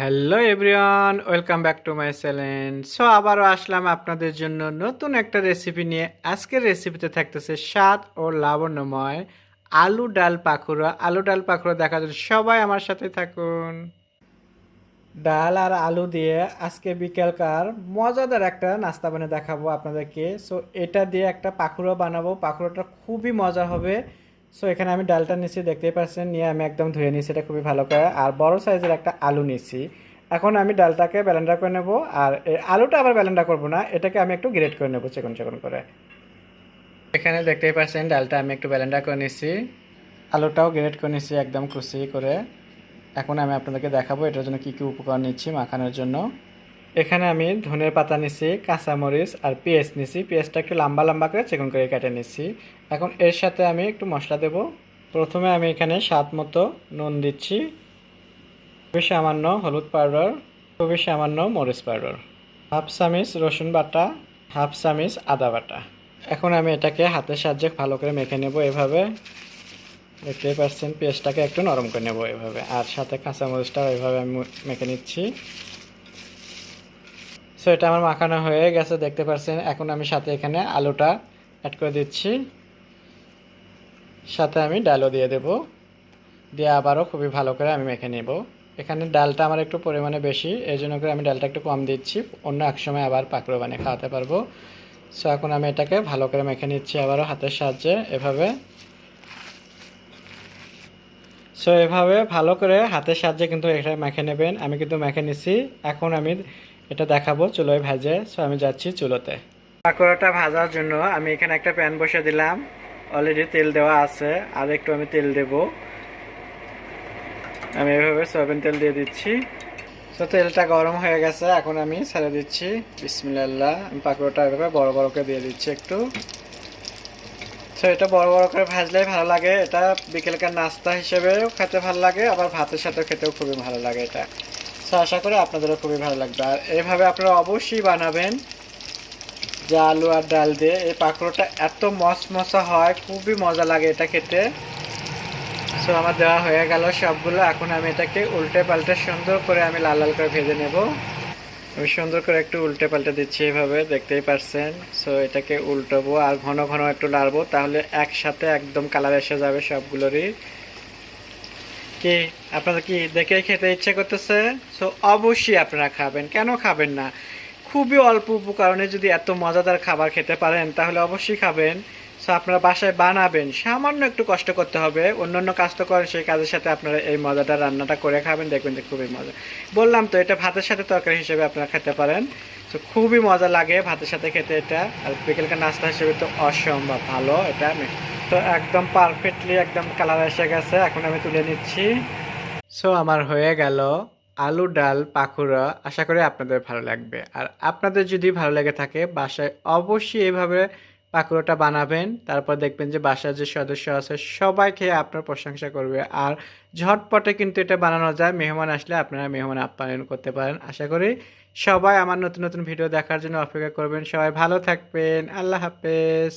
Hello everyone welcome back to my channel so আবারও আসলাম আপনাদের জন্য নতুন একটা রেসিপি নিয়ে। আজকের রেসিপিতে থাকতেছে স্বাদ ও লাবণ্যময় আলু ডাল পাখুড়া আলু ডাল পাখুড়া দেখার জন্য সবাই আমার সাথে থাকুন। ডাল আর আলু দিয়ে আজকে বিকেলকার মজাদার একটা নাস্তা বানিয়ে দেখাবো আপনাদেরকে। সো এটা দিয়ে একটা পাখুড়া বানাবো। পাখুড়াটা খুবই মজা হবে। সো এখানে আমি ডালটা নিচ্ছি, দেখতেই পাচ্ছেন, নিয়ে আমি একদম ধুয়ে নিচ্ছি, এটা খুবই ভালো করে। আর বড় সাইজের একটা আলু নিচ্ছি। এখন আমি ডালটাকে ব্যালেন্ডার করে নেব, আর আলুটা আবার ব্যালেন্ডার করব না, এটাকে আমি একটু গ্রেট করে নেব চেকন চিকন করে। এখানে দেখতেই পাচ্ছেন, ডালটা আমি একটু ব্যালেন্ডার করে নিচ্ছি। আলুটাও গ্রেট করে নিচ্ছি, একদম কুচি করে। এখন আমি আপনাদেরকে দেখাবো, এটার জন্য কী কী উপকরণ নিচ্ছি মাখানোর জন্য। এখানে আমি ধনের পাতা নিচ্ছি কাঁচামরিচ আর পেঁয়াজ নিছি। পেঁয়াজটা একটু লম্বা লম্বা করে চিকন করে কেটে নিচ্ছি এখন এর সাথে আমি একটু মশলা দেব। প্রথমে আমি এখানে স্বাদ মতো নুন দিচ্ছি। খুবই সামান্য হলুদ পাউডার, খুবই সামান্য মরিচ পাউডার। হাফ চামিচ রসুন বাটা, হাফ চামিচ আদা বাটা। এখন আমি এটাকে হাতের সাহায্যে ভালো করে মেখে নেব এভাবে। দেখতেই পাচ্ছেন, পেঁয়াজটাকে একটু নরম করে নেব এভাবে। আর সাথে কাঁচামরিচটাও এভাবে আমি মেখে নিচ্ছি। সো এটা আমার মাখানো হয়ে গেছে, দেখতে পাচ্ছেন এখন আমি সাথে এখানে আলুটা অ্যাড করে দিচ্ছি। সাথে আমি ডালও দিয়ে দেব। দিয়ে আবারও খুবই ভালো করে আমি মেখে নেব। এখানে ডালটা আমার একটু পরিমাণে বেশি, এই জন্য করে আমি ডালটা একটু কম দিচ্ছি। অন্য এক সময় আবার পাকড়ো বানিয়ে খাওয়াতে পারব। সো এখন আমি এটাকে ভালো করে মেখে নিচ্ছি আবারও হাতের সাহায্যে এভাবে। সো এভাবে ভালো করে হাতের সাহায্যে কিন্তু এটা মেখে নেবেন। আমি কিন্তু মেখে নিচ্ছি এখন আমি এটা দেখাবো চুলোয় ভাজে। সো আমি যাচ্ছি চুলোতে। পাকোড়াটা ভাজার জন্য আমি এখানে একটা প্যান বসে দিলাম। অলরেডি তেল দেওয়া আছে। আর একটু আমি তেল দেব। আমি এভাবে সয়াবিন তেল দিয়ে দিচ্ছি। তো তেলটা গরম হয়ে গেছে। এখন আমি ছেড়ে দিচ্ছি। বিসমিল্লাহ। আমি পাকোড়াটা এভাবে বড় বড় করে দিয়ে দিচ্ছি একটু। তো এটা বড় বড় করে ভাজলেই ভালো লাগে। এটা বিকেলকার নাস্তা হিসেবেও খেতে ভালো লাগে। আবার ভাতের সাথে খেতেও খুবই ভালো লাগে এটা। তো আশা করি আপনাদেরও খুবই ভালো লাগবে। আর এইভাবে আপনারা অবশ্যই বানাবেন যে আলু আর ডাল দিয়ে। এই পাকোড়াটা এত মশমশা হয়, খুবই মজা লাগে এটা খেতে। সো আমার দেওয়া হয়ে গেল সবগুলো। এখন আমি এটাকে উল্টে পাল্টে সুন্দর করে আমি লাল লাল করে ভেজে নেব। আমি সুন্দর করে একটু উল্টে পাল্টে দিচ্ছি এইভাবে দেখতেই পারছেন। সো এটাকে উল্টাবো আর ঘন ঘন একটু নাড়বো, তাহলে একসাথে একদম কালার এসে যাবে সবগুলোরই। কি আপনাদের কি দেখে খেতে ইচ্ছে করতেছে? সো অবশ্যই আপনারা খাবেন। কেন খাবেন না? খুবই অল্প উপকরণে যদি এত মজাদার খাবার খেতে পারেন, তাহলে অবশ্যই খাবেন। সো আপনারা বাসায় বানাবেন। সামান্য একটু কষ্ট করতে হবে। অন্য অন্য কাজ তো করেন, সেই কাজের সাথে আপনারা এই মজাটা রান্নাটা করে খাবেন, দেখবেন যে খুবই মজা। বললাম তো, এটা ভাতের সাথে তরকারি হিসেবে আপনারা খেতে পারেন। তো খুবই মজা লাগে ভাতের সাথে খেতে এটা। আর বিকেলকার নাস্তা হিসেবে তো অসম্ভব ভালো, এটা তো একদম পারফেক্টলি একদম কালার এসে গেছে, এখন আমি তুলে নিচ্ছি। সো আমার হয়ে গেল আলু ডাল পাকুড়া, আশা করি আপনাদের ভালো লাগবে। আর আপনাদের যদি ভালো লেগে থাকে, বাসায় অবশ্যই এভাবে পাকুড়াটা বানাবেন, তারপর দেখবেন যে বাসার যে সদস্য আছে, সবাই খেয়ে আপনার প্রশংসা করবে। আর ঝটপটে কিন্তু এটা বানানো যায়, মেহমান আসলে আপনারা মেহমান আপ্যায়ন করতে পারেন। আশা করি সবাই আমার নতুন নতুন ভিডিও দেখার জন্য অপেক্ষা করবেন। সবাই ভালো থাকবেন। আল্লাহ হাফেজ।